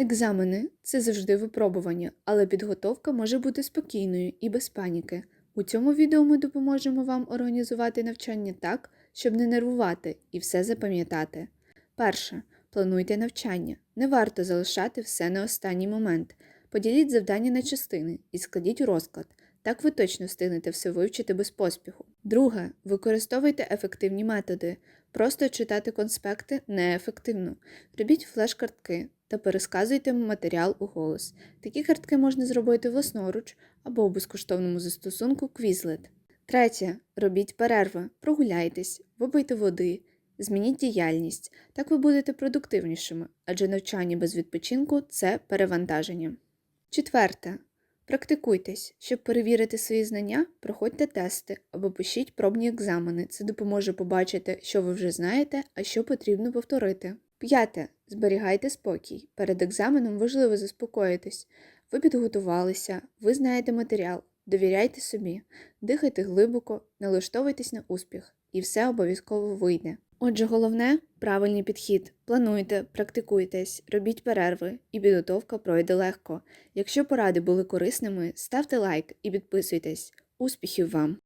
Екзамени це завжди випробування, але підготовка може бути спокійною і без паніки. У цьому відео ми допоможемо вам організувати навчання так, щоб не нервувати і все запам'ятати. Перше. Плануйте навчання. Не варто залишати все на останній момент. Поділіть завдання на частини і складіть розклад. Так ви точно встигнете все вивчити без поспіху. Друге. Використовуйте ефективні методи. Просто читати конспекти неефективно. Робіть флеш-картки та пересказуйте матеріал у голос. Такі картки можна зробити власноруч або у безкоштовному застосунку Quizlet. Третє. Робіть перерви, прогуляйтесь, випийте води, змініть діяльність. Так ви будете продуктивнішими, адже навчання без відпочинку це перевантаження. Четверте. Практикуйтесь. Щоб перевірити свої знання, проходьте тести або пишіть пробні екзамени. Це допоможе побачити, що ви вже знаєте, а що потрібно повторити. П'яте. Зберігайте спокій. Перед екзаменом важливо заспокоїтись. Ви підготувалися, ви знаєте матеріал, довіряйте собі, дихайте глибоко, налаштовуйтесь на успіх, і все обов'язково вийде. Отже, головне правильний підхід. Плануйте, практикуйтесь, робіть перерви, і підготовка пройде легко. Якщо поради були корисними, ставте лайк і підписуйтесь. Успіхів вам!